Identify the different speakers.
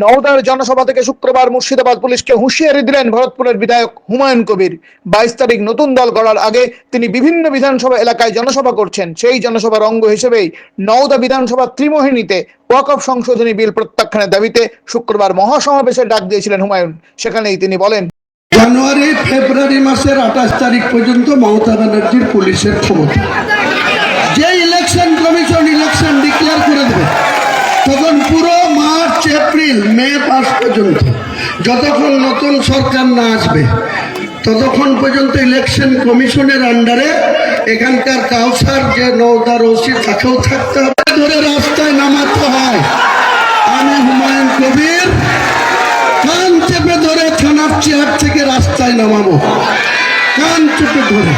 Speaker 1: নওদার জনসভা থেকে শুক্রবার মুর্শিদাবাদ পুলিশকে হুঁশিয়ারি দিলেন ভরতপুরের বিধায়ক হুমায়ুন কবির। বাইশ তারিখ নতুন দল গড়ার আগে তিনি বিভিন্ন বিধানসভা এলাকায় জনসভা করছেন। সেই জনসভার অঙ্গ হিসেবেই নওদা বিধানসভা ত্রিমোহিনীতে ওয়াকফ সংশোধনী বিল প্রত্যাখ্যানের দাবিতে শুক্রবার মহাসমাবেশের ডাক দিয়েছিলেন হুমায়ুন। সেখানেই তিনি বলেন,
Speaker 2: জানুয়ারি, ফেব্রুয়ারি মাসের আঠাশ তারিখ পর্যন্ত মমতা ব্যানার্জির পুলিশের ক্ষমতা। পর্যন্ত যতক্ষণ নতুন সরকার না আসবে, ততক্ষণ পর্যন্ত ইলেকশন কমিশনের আন্ডারে এখানকার কাউসার যে নৌদার ওসি তাকেও থাকতে হবে। ধরে রাস্তায় নামাতে হয়। আমি হুমায়ুন কবির, কান চেপে ধরে থানার চেয়ার থেকে রাস্তায় নামাবো। কান চেপে ধরে।